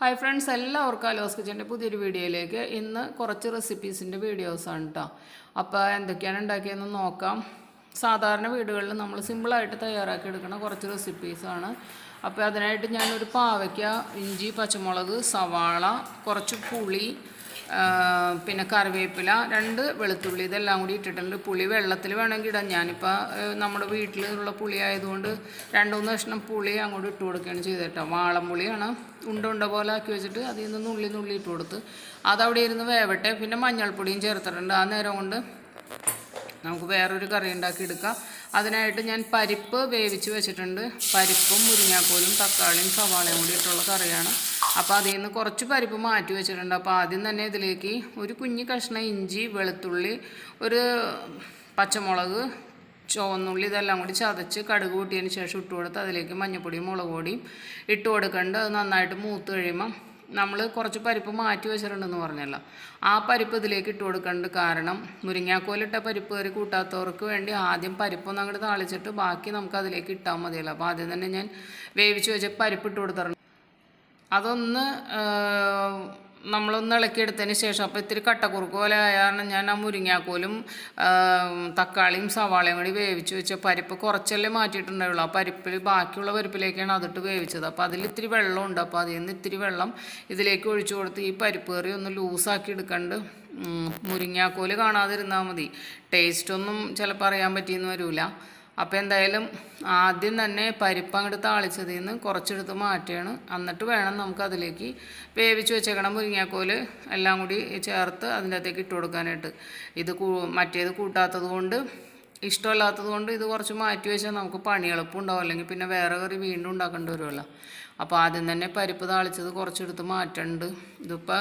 Hi friends എല്ലാവർക്കും അലോസ് കിച്ചന്റെ പുതിയൊരു വീഡിയോയിലേക്ക്. ഇന്ന് കുറച്ച് റെസിപ്പീസിന്റെ വീഡിയോസാണ് കേട്ടോ അപ്പോൾ എന്തൊക്കെയാണ് ഉണ്ടാക്കിയതെന്ന് നോക്കാം. സാധാരണ വീടുകളിൽ നമ്മൾ സിമ്പിളായിട്ട് തയ്യാറാക്കി എടുക്കുന്ന കുറച്ച് റെസിപ്പീസാണ് അപ്പോൾ അതിനായിട്ട് ഞാനൊരു പാവയ്ക്ക ഇഞ്ചി പച്ചമുളക് സവാള കുറച്ച് പുളി പിന്നെ കറിവേപ്പില രണ്ട് വെളുത്തുള്ളി ഇതെല്ലാം കൂടി ഇട്ടിട്ടുണ്ട്. പുളി വെള്ളത്തിൽ വേണമെങ്കിൽ ഇടാം. ഞാനിപ്പോൾ നമ്മുടെ വീട്ടിലുള്ള പുളി ആയതുകൊണ്ട് രണ്ട് മൂന്ന് കഷ്ണം പുളി അങ്ങോട്ട് ഇട്ട് കൊടുക്കുകയാണ് ചെയ്തിട്ടോ വാളംപുളിയാണ് ഉണ്ട ഉണ്ട പോലെ ആക്കി വെച്ചിട്ട് അതിൽ നിന്ന് നുള്ളി നുള്ളി ഇട്ട് കൊടുത്ത് അതവിടെ ഇരുന്ന് വേവട്ടെ. പിന്നെ മഞ്ഞൾപ്പൊടിയും ചേർത്തിട്ടുണ്ട്. ആ നേരം കൊണ്ട് നമുക്ക് വേറൊരു കറി ഉണ്ടാക്കി എടുക്കാം. അതിനായിട്ട് ഞാൻ പരിപ്പ് വേവിച്ച് വെച്ചിട്ടുണ്ട്. പരിപ്പും മുരിങ്ങാക്കോലും തക്കാളിയും സവാളയും കൂടി ഇട്ടുള്ള കറിയാണ്. അപ്പോൾ അതിൽ നിന്ന് കുറച്ച് പരിപ്പ് മാറ്റി വെച്ചിട്ടുണ്ട്. അപ്പോൾ ആദ്യം തന്നെ ഇതിലേക്ക് ഒരു കുഞ്ഞു കഷ്ണം ഇഞ്ചി വെളുത്തുള്ളി ഒരു പച്ചമുളക് ചുവന്നുള്ളി ഇതെല്ലാം കൂടി ചതച്ച് കടുക് കൂട്ടിയതിന് ശേഷം ഇട്ട് കൊടുത്ത് അതിലേക്ക് മഞ്ഞപ്പൊടിയും മുളക് പൊടിയും ഇട്ട് കൊടുക്കേണ്ടത് അത് നന്നായിട്ട് മൂത്ത് കഴിയുമ്പം നമ്മൾ കുറച്ച് പരിപ്പ് മാറ്റി വെച്ചിട്ടുണ്ടെന്ന് പറഞ്ഞല്ലോ. ആ പരിപ്പ് ഇതിലേക്ക് ഇട്ട് കൊടുക്കേണ്ടത് കാരണം മുരിങ്ങാക്കോലിട്ട പരിപ്പ് കറി കൂട്ടാത്തവർക്ക് വേണ്ടി ആദ്യം പരിപ്പൊന്നും അങ്ങോട്ട് താളിച്ചിട്ട് ബാക്കി നമുക്ക് അതിലേക്ക് ഇട്ടാൽ മതിയല്ലോ. അപ്പോൾ ആദ്യം തന്നെ ഞാൻ വേവിച്ച് വെച്ച പരിപ്പ് ഇട്ട് കൊടുത്തിട്ടുണ്ട്. അതൊന്ന് നമ്മളൊന്ന് ഇളക്കിയെടുത്തതിന് ശേഷം അപ്പോൾ ഇത്തിരി കട്ടക്കുറുക്ക് പോലെ ആയാണ് ഞാൻ ആ മുരിങ്ങാക്കോലും തക്കാളിയും സവാളയും കൂടി വേവിച്ച് വെച്ച പരിപ്പ് കുറച്ചല്ലേ മാറ്റിയിട്ടുണ്ടായുള്ളൂ. ആ പരിപ്പിൽ ബാക്കിയുള്ള പരിപ്പിലേക്കാണ് അതിട്ട് വേവിച്ചത്. അപ്പോൾ അതിൽ ഇത്തിരി വെള്ളമുണ്ട്. അപ്പോൾ അതിൽ നിന്ന് ഇത്തിരി വെള്ളം ഇതിലേക്ക് ഒഴിച്ചു കൊടുത്ത് ഈ പരിപ്പ് കറി ഒന്ന് ലൂസാക്കി എടുക്കണ്ട്. മുരിങ്ങാക്കോൽ കാണാതിരുന്നാൽ മതി. ടേസ്റ്റൊന്നും ചിലപ്പോൾ അറിയാൻ പറ്റിയെന്ന് വരില്ല അപ്പോൾ എന്തായാലും ആദ്യം തന്നെ പരിപ്പ് അങ്ങോട്ട് താളിച്ചതിൽ നിന്ന് കുറച്ചെടുത്ത് മാറ്റുകയാണ്. എന്നിട്ട് വേണം നമുക്ക് അതിലേക്ക് വേവിച്ച് വെച്ചേക്കണം മുരിങ്ങാക്കോൽ എല്ലാം കൂടി ചേർത്ത് അതിന്റെ അകത്തേക്ക് ഇട്ട് കൊടുക്കാനായിട്ട്. ഇത് മറ്റേത് കൂട്ടാത്തത് കൊണ്ട് ഇഷ്ടമല്ലാത്തത് കൊണ്ട് ഇത് കുറച്ച് മാറ്റി വെച്ചാൽ നമുക്ക് പണി എളുപ്പം ഉണ്ടാവും അല്ലെങ്കിൽ പിന്നെ വേറെ കറി വീണ്ടും ഉണ്ടാക്കേണ്ടി വരുമല്ലോ. അപ്പോൾ ആദ്യം തന്നെ പരിപ്പ് താളിച്ചത് കുറച്ചെടുത്ത് മാറ്റുന്നുണ്ട് ഇതിപ്പോൾ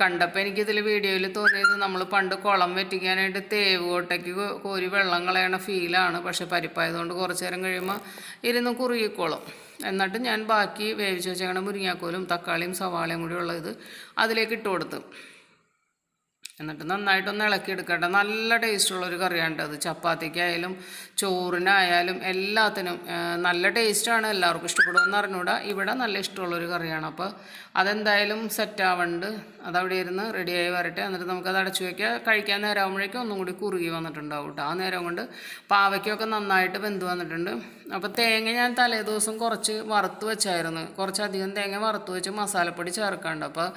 കണ്ടപ്പോൾ എനിക്കിതിൽ വീഡിയോയിൽ തോന്നിയത് നമ്മൾ പണ്ട് കുളം വെറ്റിക്കാനായിട്ട് തേവ് കോട്ടയ്ക്ക് കോരി വെള്ളം കളയണ ഫീലാണ്. പക്ഷേ പരിപ്പായതുകൊണ്ട് കുറച്ച് നേരം കഴിയുമ്പോൾ ഇരുന്ന് കുറുകിക്കോളും. എന്നിട്ട് ഞാൻ ബാക്കി വേവിച്ച് വെച്ചങ്ങനെ മുരിങ്ങാക്കോലും തക്കാളിയും സവാളയും കൂടി ഉള്ളത് അതിലേക്ക് ഇട്ട് കൊടുത്ത്. എന്നിട്ട് നന്നായിട്ടൊന്ന് ഇളക്കി എടുക്കട്ടെ നല്ല ടേസ്റ്റുള്ളൊരു കറിയാണ് അത് ചപ്പാത്തിക്കായാലും ചോറിനായാലും എല്ലാത്തിനും നല്ല ടേസ്റ്റാണ് എല്ലാവർക്കും ഇഷ്ടപ്പെടുമെന്ന് അറിഞ്ഞൂടാ ഇവിടെ നല്ല ഇഷ്ടമുള്ളൊരു കറിയാണ്. അപ്പോൾ അതെന്തായാലും സെറ്റ് ആവുന്നുണ്ട് അതവിടെ ഇരുന്ന് റെഡിയായി വരട്ടെ. എന്നിട്ട് നമുക്കത് അടച്ചു വയ്ക്കുക കഴിക്കാൻ നേരമാകുമ്പോഴേക്കും ഒന്നും കൂടി കുറുകി വന്നിട്ടുണ്ടാവും കേട്ടോ. ആ നേരം കൊണ്ട് പാവയ്ക്കൊക്കെ നന്നായിട്ട് വെന്ത് വന്നിട്ടുണ്ട്. അപ്പോൾ തേങ്ങ ഞാൻ തലേ ദിവസം കുറച്ച് വറുത്ത് വെച്ചായിരുന്നു. കുറച്ചധികം തേങ്ങ വറുത്ത് വെച്ച് മസാലപ്പൊടി ചേർക്കാണ്ട്. അപ്പോൾ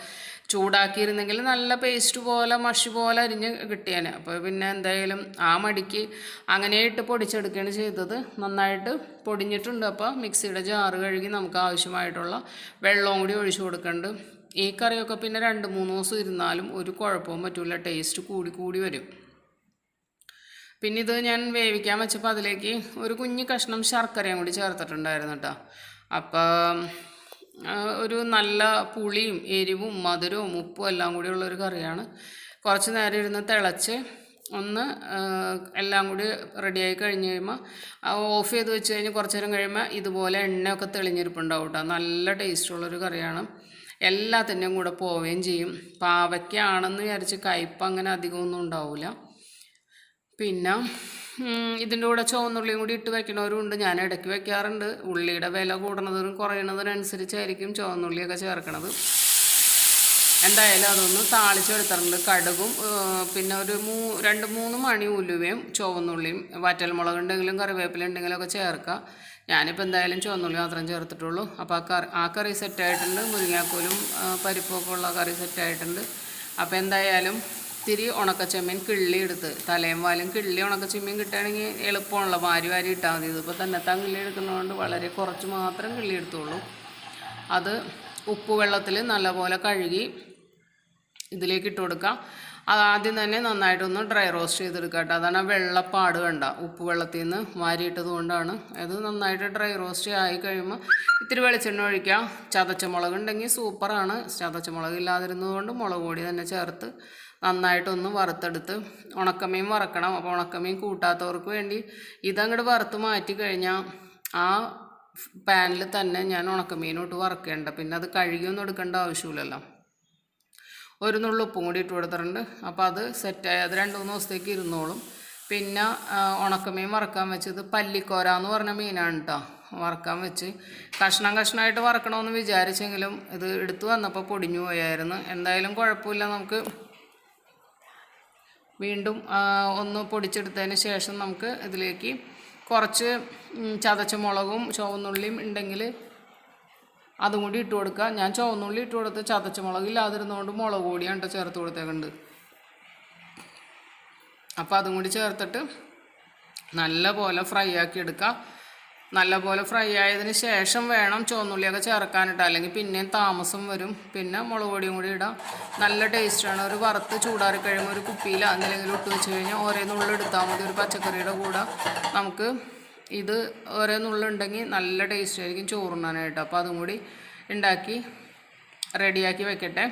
ചൂടാക്കിയിരുന്നെങ്കിൽ നല്ല പേസ്റ്റ് പോലെ മഷി പോലെ അരിഞ്ഞ് കിട്ടിയേനെ. അപ്പോൾ പിന്നെ എന്തായാലും ആ മടിക്ക് അങ്ങനെ ഇട്ട് പൊടിച്ചെടുക്കുകയാണ് ചെയ്തത്. നന്നായിട്ട് പൊടിഞ്ഞിട്ടുണ്ട്. അപ്പോൾ മിക്സിയുടെ ജാറ് കഴുകി നമുക്ക് ആവശ്യമായിട്ടുള്ള വെള്ളവും കൂടി ഒഴിച്ചു കൊടുക്കേണ്ടത് ഈ കറിയൊക്കെ പിന്നെ രണ്ട് മൂന്ന് ദിവസം ഇരുന്നാലും ഒരു കുഴപ്പവും പറ്റില്ല ടേസ്റ്റ് കൂടി കൂടി വരും. പിന്നെ ഇത് ഞാൻ വേവിക്കാൻ വെച്ചപ്പോൾ അതിലേക്ക് ഒരു കുഞ്ഞു കഷ്ണം ശർക്കരയും കൂടി ചേർത്തിട്ടുണ്ടായിരുന്നു കേട്ടോ അപ്പം ഒരു നല്ല പുളിയും എരിവും മധുരവും ഉപ്പും എല്ലാം കൂടിയുള്ള ഒരു കറിയാണ്. കുറച്ച് നേരം ഇരുന്ന് തിളച്ച് ഒന്ന് എല്ലാം കൂടി റെഡിയായി കഴിഞ്ഞ് കഴിയുമ്പോൾ ഓഫ് ചെയ്ത് വെച്ച് കഴിഞ്ഞ് കുറച്ച് നേരം കഴിയുമ്പോൾ ഇതുപോലെ എണ്ണയൊക്കെ തെളിഞ്ഞിരിപ്പുണ്ടാവും കേട്ടോ നല്ല ടേസ്റ്റുള്ളൊരു കറിയാണ്. എല്ലാത്തിന്റെയും കൂടെ പോവുകയും ചെയ്യും. പാവയ്ക്കാണെന്ന് വിചാരിച്ച് കയ്പ്പ് അങ്ങനെ അധികമൊന്നും ഉണ്ടാവില്ല പിന്നെ ഇതിന്റെ കൂടെ ചുവന്നുള്ളിയും കൂടി ഇട്ട് വെക്കണവരും ഉണ്ട് ഞാൻ ഇടയ്ക്ക് വയ്ക്കാറുണ്ട്. ഉള്ളിയുടെ വില കൂടുന്നതിനും കുറയണതിനനുസരിച്ചായിരിക്കും ചുവന്നുള്ളിയൊക്കെ ചേർക്കണത്. എന്തായാലും അതൊന്ന് താളിച്ചെടുത്തിട്ടുണ്ട് കടുകും പിന്നെ ഒരു മൂ രണ്ട് മൂന്ന് മണി ഉലുവയും ചുവന്നുള്ളിയും വറ്റൽമുളക് ഉണ്ടെങ്കിലും കറിവേപ്പില ഉണ്ടെങ്കിലും ഒക്കെ ചേർക്കാം ഞാനിപ്പോൾ എന്തായാലും ചുവന്നുള്ളി മാത്രം ചേർത്തിട്ടുള്ളൂ. അപ്പോൾ ആ കറി ആ കറി സെറ്റായിട്ടുണ്ട് മുരിങ്ങാക്കോലും പരിപ്പൊക്കെ ഉള്ള കറി സെറ്റായിട്ടുണ്ട് അപ്പോൾ എന്തായാലും ഇത്തിരി ഉണക്കച്ചെമ്മീൻ കിള്ളി എടുത്ത് തലയും വാലും കിള്ളി ഉണക്കച്ചെമ്മീൻ കിട്ടുകയാണെങ്കിൽ എളുപ്പമാണല്ലോ. വാരി വാരി ഇട്ടാൽ മതി. ഇതിപ്പോൾ തന്നെത്താൻ കിള്ളി എടുക്കുന്നതുകൊണ്ട് വളരെ കുറച്ച് മാത്രം കിള്ളി എടുത്തുള്ളൂ. അത് ഉപ്പ് വെള്ളത്തിൽ നല്ലപോലെ കഴുകി ഇതിലേക്ക് ഇട്ട് കൊടുക്കാം. ആദ്യം തന്നെ നന്നായിട്ടൊന്ന് ഡ്രൈ റോസ്റ്റ് ചെയ്തെടുക്കുക കേട്ടോ. അതാണ് വെള്ളപ്പാട് വേണ്ട ഉപ്പ് വെള്ളത്തിൽ നിന്ന് വാരിയിട്ടത് കൊണ്ടാണ്. അത് നന്നായിട്ട് ഡ്രൈ റോസ്റ്റ് ആയി കഴിയുമ്പോൾ ഇത്തിരി വെളിച്ചെണ്ണ ഒഴിക്കാം ചതച്ച മുളക് ഉണ്ടെങ്കിൽ സൂപ്പറാണ്. ചതച്ച മുളക് ഇല്ലാതിരുന്നത് മുളക് പൊടി തന്നെ ചേർത്ത് നന്നായിട്ടൊന്ന് വറുത്തെടുത്ത് ഉണക്കമീൻ വറക്കണം. അപ്പോൾ ഉണക്കമീൻ കൂട്ടാത്തവർക്ക് വേണ്ടി ഇതങ്ങോട്ട് വറുത്ത് മാറ്റി കഴിഞ്ഞാൽ ആ പാനിൽ തന്നെ ഞാൻ ഉണക്കമീനോട്ട് വറക്കേണ്ട. പിന്നെ അത് കഴുകിയൊന്നും എടുക്കേണ്ട ആവശ്യമില്ലല്ലോ. ഒരു നുള്ളു ഉപ്പും കൂടി ഇട്ട് കൊടുത്തിട്ടുണ്ട്. അപ്പോൾ അത് സെറ്റായി. അത് രണ്ട് മൂന്ന് ദിവസത്തേക്ക് ഇരുന്നോളും. പിന്നെ ഉണക്കമീൻ വറക്കാൻ വെച്ചത് പല്ലിക്കോര എന്ന് പറഞ്ഞ മീനാണ് കേട്ടോ വറക്കാൻ വെച്ച് കഷ്ണം കഷ്ണമായിട്ട് വറക്കണമെന്ന് വിചാരിച്ചെങ്കിലും ഇത് എടുത്തു വന്നപ്പോൾ പൊടിഞ്ഞു പോയായിരുന്നു. എന്തായാലും കുഴപ്പമില്ല നമുക്ക് വീണ്ടും ഒന്ന് പൊടിച്ചെടുത്തതിന് ശേഷം നമുക്ക് ഇതിലേക്ക് കുറച്ച് ചതച്ച മുളകും ചുവന്നുള്ളിയും ഉണ്ടെങ്കിൽ അതും കൂടി ഇട്ട് കൊടുക്കുക. ഞാൻ ചുവന്നുള്ളി ഇട്ട് കൊടുത്ത് ചതച്ച മുളക് ഇല്ലാതിരുന്നതുകൊണ്ട് മുളക് കൂടിയാണ് കേട്ടോ ചേർത്ത് കൊടുത്തേക്കുണ്ട് അപ്പോൾ അതും കൂടി ചേർത്തിട്ട് നല്ല പോലെ ഫ്രൈ ആക്കി എടുക്കുക. നല്ല പോലെ ഫ്രൈ ആയതിന് ശേഷം വേണം ചുവന്നുള്ളിയൊക്കെ ചേർക്കാനിട്ട്. അല്ലെങ്കിൽ പിന്നെയും താമസം വരും. പിന്നെ മുളക് പൊടിയും കൂടി ഇടാം. നല്ല ടേസ്റ്റാണ് ഒരു വറുത്ത് ചൂടാറി കഴിയുമ്പോൾ ഒരു കുപ്പിയിൽ എന്തെങ്കിലും ഇട്ട് വെച്ച് കഴിഞ്ഞാൽ ഓരോ നുള്ളി എടുത്താൽ മതി. ഒരു പച്ചക്കറിയുടെ കൂടെ നമുക്ക് ഇത് ഓരോ നുള്ളുണ്ടെങ്കിൽ നല്ല ടേസ്റ്റ് ആയിരിക്കും ചോറുണ്ണാനായിട്ട്. അപ്പോൾ അതും കൂടി ഉണ്ടാക്കി റെഡിയാക്കി വെക്കട്ടെ.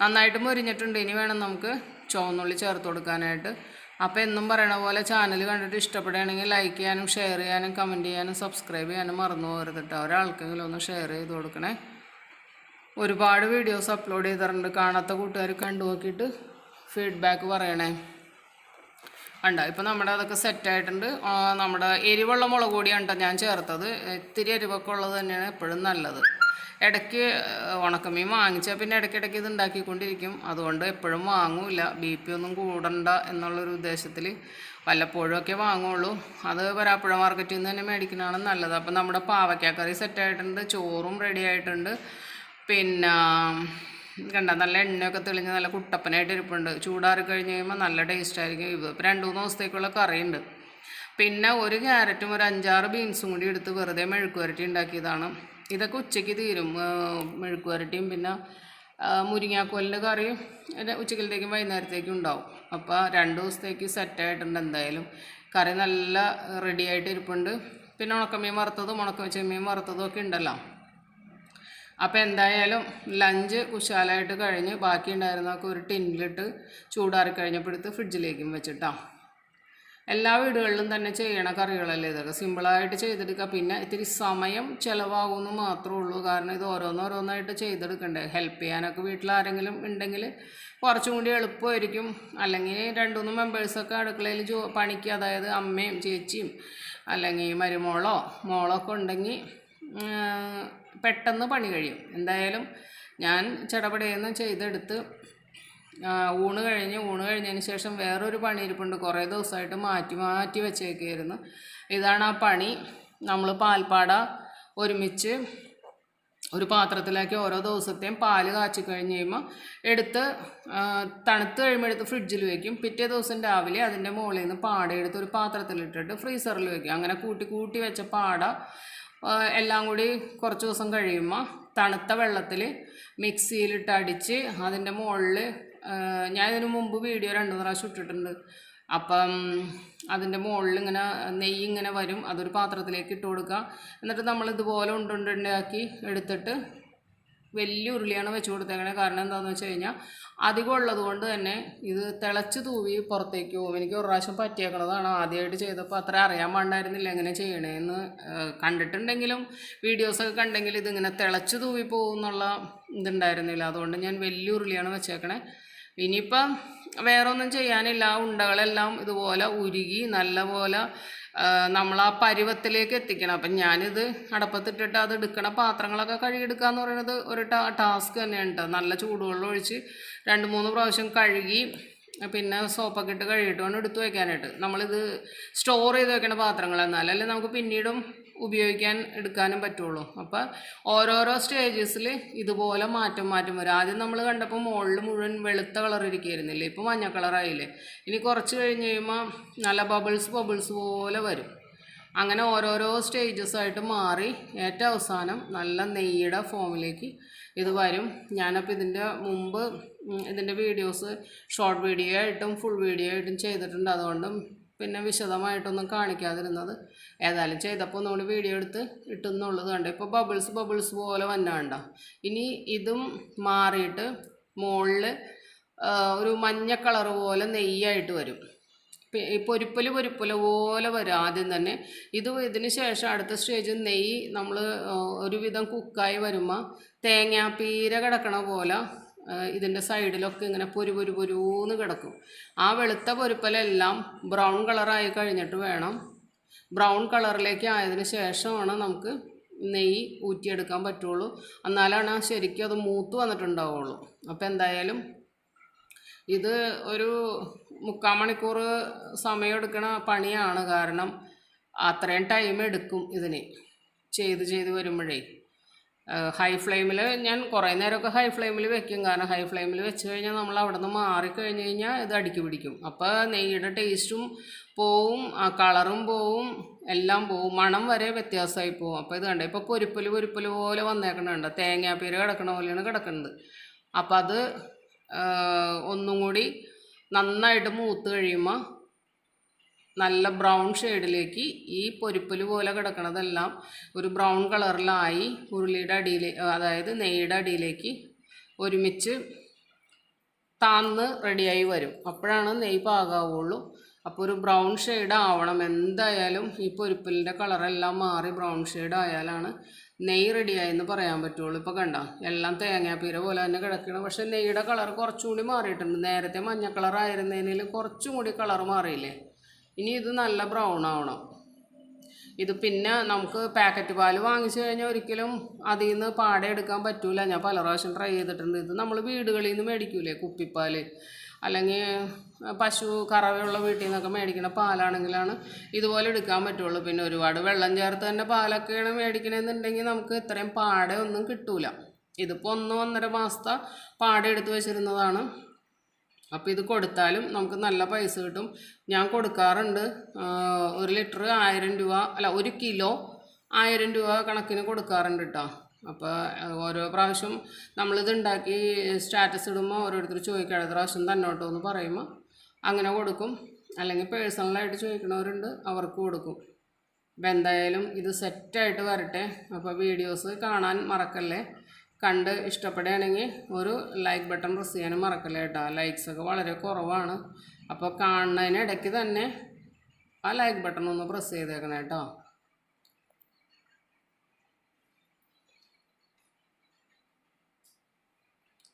നന്നായിട്ട് മുരിഞ്ഞിട്ടുണ്ട്. ഇനി വേണം നമുക്ക് ചുവന്നുള്ളി ചേർത്ത് കൊടുക്കാനായിട്ട്. അപ്പോൾ എന്നും പറയണ പോലെ ചാനൽ കണ്ടിട്ട് ഇഷ്ടപ്പെടുകയാണെങ്കിൽ ലൈക്ക് ചെയ്യാനും ഷെയർ ചെയ്യാനും കമന്റ് ചെയ്യാനും സബ്സ്ക്രൈബ് ചെയ്യാനും മറന്നു പോകരുത് കേട്ടോ ഒരാൾക്കെങ്കിലും ഒന്ന് ഷെയർ ചെയ്ത് കൊടുക്കണേ. ഒരുപാട് വീഡിയോസ് അപ്ലോഡ് ചെയ്തിട്ടുണ്ട്. കാണാത്ത കൂട്ടുകാർ കണ്ടു നോക്കിയിട്ട് ഫീഡ്ബാക്ക് പറയണേ. ഉണ്ടോ ഇപ്പം നമ്മുടെ അതൊക്കെ സെറ്റായിട്ടുണ്ട് നമ്മുടെ എരിവുള്ള മുളക് പൊടിയാണ് കേട്ടോ ഞാൻ ചേർത്തത്. ഇത്തിരി എരിവൊക്കെ ഉള്ളത് തന്നെയാണ് എപ്പോഴും നല്ലത്. ഇടയ്ക്ക് ഉണക്കമീൻ വാങ്ങിച്ചാൽ പിന്നെ ഇടയ്ക്കിടയ്ക്ക് ഇത് ഉണ്ടാക്കിക്കൊണ്ടിരിക്കും. അതുകൊണ്ട് എപ്പോഴും വാങ്ങൂല. ബി പി ഒന്നും കൂടണ്ട എന്നുള്ളൊരു ഉദ്ദേശത്തിൽ വല്ലപ്പോഴുമൊക്കെ വാങ്ങുള്ളൂ. അത് വരാപ്പുഴ മാർക്കറ്റിൽ നിന്ന് തന്നെ മേടിക്കുന്നതാണ് നല്ലത്. അപ്പം നമ്മുടെ പാവയ്ക്കാക്കറി സെറ്റായിട്ടുണ്ട് ചോറും റെഡി ആയിട്ടുണ്ട്. പിന്നെ കണ്ട നല്ല എണ്ണയൊക്കെ തെളിഞ്ഞ് നല്ല കുട്ടപ്പനായിട്ട് ഇരിപ്പുണ്ട്. ചൂടാറി കഴിഞ്ഞ് കഴിയുമ്പോൾ നല്ല ടേസ്റ്റ് ആയിരിക്കും. ഇത് രണ്ട് മൂന്ന് ദിവസത്തേക്കുള്ള കറിയുണ്ട്. പിന്നെ ഒരു ക്യാരറ്റും ഒരു അഞ്ചാറ് ബീൻസും കൂടി എടുത്ത് വെറുതെ മെഴുക്കുവരട്ടി ഉണ്ടാക്കിയതാണ്. ഇതൊക്കെ ഉച്ചയ്ക്ക് തീരും. മെഴുക്ക് വരട്ടിയും പിന്നെ മുരിങ്ങാക്കൊല്ല ഇത് ഉച്ചക്കലത്തേക്കും വൈകുന്നേരത്തേക്കും ഉണ്ടാവും. അപ്പോൾ രണ്ട് ദിവസത്തേക്ക് സെറ്റായിട്ടുണ്ട് എന്തായാലും. കറി നല്ല റെഡി ആയിട്ട് ഇരിപ്പുണ്ട്. പിന്നെ ഉണക്കമീൻ വറുത്തതും ഉണക്ക ചെമ്മീൻ വറുത്തതും ഒക്കെ ഉണ്ടല്ലോ. അപ്പോൾ എന്തായാലും ലഞ്ച് കുശാലായിട്ട് കഴിഞ്ഞ് ബാക്കി ഉണ്ടായിരുന്നൊക്കെ ഒരു ടിന്നിലിട്ട് ചൂടാറി കഴിഞ്ഞപ്പോഴത്തെ ഫ്രിഡ്ജിലേക്കും വെച്ചിട്ടാ. എല്ലാ വീടുകളിലും തന്നെ ചെയ്യണ കറികളല്ലേ ഇതൊക്കെ. സിമ്പിളായിട്ട് ചെയ്തെടുക്കുക പിന്നെ ഇത്തിരി സമയം ചിലവാകുമെന്ന് മാത്രമേ ഉള്ളൂ. കാരണം ഇത് ഓരോന്നോരോന്നായിട്ട് ചെയ്തെടുക്കണ്ടേ. ഹെൽപ്പ് ചെയ്യാനൊക്കെ വീട്ടിൽ ആരെങ്കിലും ഉണ്ടെങ്കിൽ കുറച്ചും കൂടി എളുപ്പമായിരിക്കും. അല്ലെങ്കിൽ രണ്ട് മൂന്ന് മെമ്പേഴ്സൊക്കെ അടുക്കളയിൽ ജോ പണിക്ക് അതായത് അമ്മയും ചേച്ചിയും അല്ലെങ്കിൽ മരുമോളോ മോളോ ഒക്കെ ഉണ്ടെങ്കിൽ പെട്ടെന്ന് പണി കഴിയും. എന്തായാലും ഞാൻ ചടപടയെന്ന് ചെയ്തെടുത്ത് ഊണ് കഴിഞ്ഞ് ഊണ് കഴിഞ്ഞതിന് ശേഷം വേറൊരു പണി ഇരിപ്പുണ്ട് കുറേ ദിവസമായിട്ട് മാറ്റി മാറ്റി വെച്ചേക്കായിരുന്നു. ഇതാണ് ആ പണി. നമ്മൾ പാൽപ്പാട ഒരുമിച്ച് ഒരു പാത്രത്തിലാക്കി ഓരോ ദിവസത്തെയും പാൽ കാച്ചി കഴിഞ്ഞ് കഴിയുമ്പോൾ എടുത്ത് തണുത്ത് കഴിയുമ്പോൾ എടുത്ത് ഫ്രിഡ്ജിൽ വെക്കും. പിറ്റേ ദിവസം രാവിലെ അതിന്റെ മുകളിൽ നിന്ന് പാട എടുത്ത് ഒരു പാത്രത്തിലിട്ടിട്ട് ഫ്രീസറിൽ വെക്കും. അങ്ങനെ കൂട്ടി കൂട്ടി വെച്ച പാട എല്ലാം കൂടി കുറച്ച് ദിവസം കഴിയുമ്പോൾ തണുത്ത വെള്ളത്തിൽ മിക്സിയിലിട്ട് അടിച്ച് അതിന്റെ മുകളിൽ ഞാൻ ഇതിനു മുമ്പ് വീഡിയോ രണ്ട് പ്രാവശ്യം ഇട്ടിട്ടുണ്ട്. അപ്പം അതിന്റെ മുകളിൽ ഇങ്ങനെ നെയ്യ് ഇങ്ങനെ വരും. അതൊരു പാത്രത്തിലേക്ക് ഇട്ട് കൊടുക്കുക. എന്നിട്ട് നമ്മൾ ഇതുപോലെ ഉണ്ടുണ്ടാക്കി എടുത്തിട്ട് വലിയ ഉരുളിയാണ് വെച്ച് കൊടുത്തേക്കണേ. കാരണം എന്താണെന്ന് വെച്ച് കഴിഞ്ഞാൽ അധികം ഉള്ളത് കൊണ്ട് തന്നെ ഇത് തിളച്ച് തൂവി പുറത്തേക്ക് പോകും. എനിക്ക് ഒരു പ്രാവശ്യം പറ്റിയേക്കണതാണ് ആദ്യമായിട്ട് ചെയ്തപ്പോൾ അത്ര അറിയാൻ പാണ്ടായിരുന്നില്ല എങ്ങനെ ചെയ്യണേന്ന്. കണ്ടിട്ടുണ്ടെങ്കിലും വീഡിയോസൊക്കെ കണ്ടെങ്കിൽ ഇതിങ്ങനെ തിളച്ച് തൂവി പോകും എന്നുള്ള ഇതുണ്ടായിരുന്നില്ല. അതുകൊണ്ട് ഞാൻ വലിയ ഉരുളിയാണ് വെച്ചേക്കണേ. ഇനിയിപ്പം വേറെ ഒന്നും ചെയ്യാനില്ല ആ ഉണ്ടകളെല്ലാം ഇതുപോലെ ഉരുകി നല്ലപോലെ നമ്മൾ ആ പരുവത്തിലേക്ക് എത്തിക്കണം. അപ്പം ഞാനിത് അടപ്പത്തിട്ടിട്ട് അത് എടുക്കണ പാത്രങ്ങളൊക്കെ കഴുകിയെടുക്കുക എന്ന് പറയുന്നത് ഒരു ടാസ്ക് തന്നെയാണ് കേട്ടോ നല്ല ചൂടുവെള്ളം ഒഴിച്ച് രണ്ട് മൂന്ന് പ്രാവശ്യം കഴുകി പിന്നെ സോപ്പൊക്കെ ഇട്ട് കഴുകിയിട്ട് വേണം എടുത്ത് വയ്ക്കാനായിട്ട് നമ്മളിത് സ്റ്റോർ ചെയ്ത് വെക്കണ പാത്രങ്ങൾ എന്നാലല്ലേ നമുക്ക് പിന്നീടും ഉപയോഗിക്കാൻ എടുക്കാനും പറ്റുള്ളൂ. അപ്പോൾ ഓരോരോ സ്റ്റേജസിൽ ഇതുപോലെ മാറ്റം മാറ്റം വരും. ആദ്യം നമ്മൾ കണ്ടപ്പോൾ മുകളിൽ മുഴുവൻ വെളുത്ത കളർ ഇരിക്കുകയായിരുന്നില്ലേ ഇപ്പോൾ മഞ്ഞ കളറായില്ലേ ഇനി കുറച്ച് കഴിഞ്ഞ് കഴിയുമ്പോൾ നല്ല ബബിൾസ് ബബിൾസ് പോലെ വരും. അങ്ങനെ ഓരോരോ സ്റ്റേജസ് ആയിട്ട് മാറി ഏറ്റവും അവസാനം നല്ല നെയ്യുടെ ഫോമിലേക്ക് ഇത് വരും. ഞാനപ്പോൾ ഇതിന്റെ മുമ്പ് ഇതിന്റെ വീഡിയോസ് ഷോർട്ട് വീഡിയോ ആയിട്ടും ഫുൾ വീഡിയോ ആയിട്ടും ചെയ്തിട്ടുണ്ട്. അതുകൊണ്ടും പിന്നെ വിശദമായിട്ടൊന്നും കാണിക്കാതിരുന്നത്. ഏതായാലും ചെയ്തപ്പോൾ നമ്മൾ വീഡിയോ എടുത്ത് ഇട്ടെന്നുള്ളത് കണ്ട്. ഇപ്പോൾ ബബിൾസ് ബബിൾസ് പോലെ വന്നാണ്ട ഇനി ഇതും മാറിയിട്ട് മുകളിൽ ഒരു മഞ്ഞ കളർ പോലെ നെയ്യായിട്ട് വരും. പൊരിപ്പൽ പൊരിപ്പൽ പോലെ വരും ആദ്യം തന്നെ. ഇത് ഇതിന് ശേഷം അടുത്ത സ്റ്റേജ് നെയ്യ് നമ്മൾ ഒരുവിധം കുക്കായി വരുമ്പോൾ തേങ്ങാപ്പീര കിടക്കണ പോലെ ഇതിന്റെ സൈഡിലൊക്കെ ഇങ്ങനെ പൊരു പൊരു പൊരൂന്ന് കിടക്കും. ആ വെളുത്ത പൊരുപ്പലെല്ലാം ബ്രൗൺ കളറായി കഴിഞ്ഞിട്ട് വേണം. ബ്രൗൺ കളറിലേക്ക് ആയതിനു ശേഷമാണ് നമുക്ക് നെയ്യ് ഊറ്റിയെടുക്കാൻ പറ്റുള്ളൂ. എന്നാലാണ് ശരിക്കും അത് മൂത്ത് വന്നിട്ടുണ്ടാവുള്ളൂ. അപ്പോൾ എന്തായാലും ഇത് ഒരു മുക്കാൽ മണിക്കൂർ സമയം എടുക്കണ പണിയാണ്. കാരണം അത്രയും ടൈം എടുക്കും ഇതിന്. ചെയ്ത് ചെയ്ത് വരുമ്പോഴേ. ഹൈ ഫ്ലെയിമിൽ ഞാൻ കുറേ നേരമൊക്കെ ഹൈ ഫ്ലെയിമിൽ വെക്കും. കാരണം ഹൈ ഫ്ലെയിമിൽ വെച്ച് കഴിഞ്ഞാൽ നമ്മൾ അവിടെ നിന്ന് മാറിക്കഴിഞ്ഞ് കഴിഞ്ഞാൽ ഇത് അടുക്കി പിടിക്കും. അപ്പോൾ നെയ്യുടെ ടേസ്റ്റും പോവും ആ കളറും പോവും എല്ലാം പോവും. മണം വരെ വ്യത്യാസമായി പോവും. അപ്പോൾ ഇത് കണ്ടേ? ഇപ്പോൾ പൊരിപ്പൽ പൊരിപ്പൽ പോലെ വന്നേക്കണുണ്ട്. തേങ്ങാപ്പീര കിടക്കണ പോലെയാണ് കിടക്കുന്നത് അപ്പോൾ അത് ഒന്നും കൂടി നന്നായിട്ട് മൂത്ത് കഴിയുമ്പോൾ നല്ല ബ്രൗൺ ഷെയ്ഡിലേക്ക് ഈ പൊരിപ്പൽ പോലെ കിടക്കുന്നതെല്ലാം ഒരു ബ്രൗൺ കളറിലായി ഉരുളിയുടെ അടിയിലേ അതായത് നെയ്യുടെ അടിയിലേക്ക് ഒരുമിച്ച് താന്ന് റെഡിയായി വരും. അപ്പോഴാണ് നെയ്യ് പാകാവുള്ളൂ. അപ്പോൾ ഒരു ബ്രൗൺ ഷെയ്ഡ് ആവണം. എന്തായാലും ഈ പൊരിപ്പലിന്റെ കളറെല്ലാം മാറി ബ്രൗൺ ഷെയ്ഡ് ആയാലാണ് നെയ്യ് റെഡിയായെന്ന് പറയാൻ പറ്റുള്ളൂ. ഇപ്പോൾ കണ്ട എല്ലാം തേങ്ങാപ്പീര പോലെ തന്നെ കിടക്കണം. പക്ഷേ നെയ്യുടെ കളർ കുറച്ചും കൂടി മാറിയിട്ടുണ്ട്. നേരത്തെ മഞ്ഞ കളർ ആയിരുന്നതിനും കുറച്ചും കൂടി കളർ മാറിയില്ലേ? ഇനി ഇത് നല്ല ബ്രൗൺ ആവണം. ഇത് പിന്നെ നമുക്ക് പാക്കറ്റ് പാൽ വാങ്ങിച്ചു കഴിഞ്ഞാൽ ഒരിക്കലും അതിൽ നിന്ന് പാടെ എടുക്കാൻ പറ്റൂല. ഞാൻ പല പ്രാവശ്യം ട്രൈ ചെയ്തിട്ടുണ്ട്. ഇത് നമ്മൾ വീടുകളിൽ നിന്ന് മേടിക്കൂലേ കുപ്പിപ്പാൽ അല്ലെങ്കിൽ പശു കറവയുള്ള വീട്ടിൽ നിന്നൊക്കെ മേടിക്കുന്ന പാലാണെങ്കിലാണ് ഇതുപോലെ എടുക്കാൻ പറ്റുള്ളൂ. പിന്നെ ഒരുപാട് വെള്ളം ചേർത്ത് തന്നെ പാലൊക്കെയാണ് മേടിക്കണമെന്നുണ്ടെങ്കിൽ നമുക്ക് ഇത്രയും പാടെ ഒന്നും കിട്ടൂല. ഇതിപ്പോൾ ഒന്ന് ഒന്നര മാസത്തെ പാടെ എടുത്ത് വെച്ചിരുന്നതാണ്. അപ്പോൾ ഇത് കൊടുത്താലും നമുക്ക് നല്ല പൈസ കിട്ടും. ഞാൻ കൊടുക്കാറുണ്ട്. ഒരു ലിറ്റർ ആയിരം രൂപ അല്ല ഒരു കിലോ ആയിരം രൂപ കണക്കിന് കൊടുക്കാറുണ്ട് കേട്ടോ അപ്പോൾ ഓരോ പ്രാവശ്യം നമ്മളിത് ഉണ്ടാക്കി സ്റ്റാറ്റസ് ഇടുമ്പോൾ ഓരോരുത്തർ ചോദിക്കുക അടുത്ത പ്രാവശ്യം തന്നോട്ടോ എന്ന് പറയുമ്പോൾ അങ്ങനെ കൊടുക്കും. അല്ലെങ്കിൽ പേഴ്സണലായിട്ട് ചോദിക്കുന്നവരുണ്ട് അവർക്ക് കൊടുക്കും. അപ്പം എന്തായാലും ഇത് സെറ്റായിട്ട് വരട്ടെ. അപ്പോൾ വീഡിയോസ് കാണാൻ മറക്കല്ലേ? കണ്ട് ഇഷ്ടപ്പെടുകയാണെങ്കിൽ ഒരു ലൈക്ക് ബട്ടൺ പ്രസ് ചെയ്യാനും മറക്കല്ല കേട്ടോ. ലൈക്സ് ഒക്കെ വളരെ കുറവാണ്. അപ്പോൾ കാണുന്നതിനിടയ്ക്ക് തന്നെ ആ ലൈക്ക് ബട്ടൺ ഒന്ന് പ്രസ് ചെയ്തേക്കണം കേട്ടോ.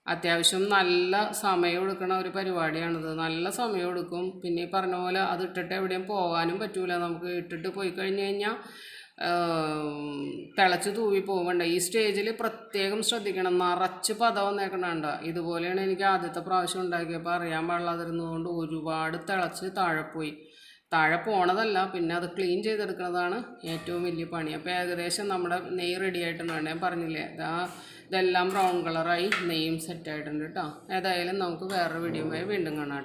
അത്യാവശ്യം നല്ല സമയം എടുക്കണ ഒരു പരിപാടിയാണിത്. നല്ല സമയം എടുക്കും. പിന്നെ ഈ പറഞ്ഞ പോലെ അത് ഇട്ടിട്ട് എവിടെയും പോകാനും പറ്റൂല. നമുക്ക് ഇട്ടിട്ട് പോയി കഴിഞ്ഞ് കഴിഞ്ഞാൽ തിളച്ച് തൂവി പോകണ്ട ഈ സ്റ്റേജിൽ പ്രത്യേകം ശ്രദ്ധിക്കണം. നിറച്ച് പത വന്നേക്കണണ്ട. ഇതുപോലെയാണ് എനിക്ക് ആദ്യത്തെ പ്രാവശ്യം ഉണ്ടാക്കിയപ്പോൾ അറിയാൻ പാടില്ലാതിരുന്നതുകൊണ്ട് ഒരുപാട് തിളച്ച് താഴെ പോയി താഴെ പോണതല്ല പിന്നെ അത് ക്ലീൻ ചെയ്തെടുക്കുന്നതാണ് ഏറ്റവും വലിയ പണി. അപ്പോൾ ഏകദേശം നമ്മുടെ നെയ് റെഡി ആയിട്ടുണ്ട് ഞാൻ പറഞ്ഞില്ലേ ഇതാ ഇതെല്ലാം ബ്രൗൺ കളറായി നെയ്യും സെറ്റായിട്ടുണ്ട് കേട്ടോ. ഏതായാലും നമുക്ക് വേറൊരു വീഡിയോയുമായി വീണ്ടും കാണാം.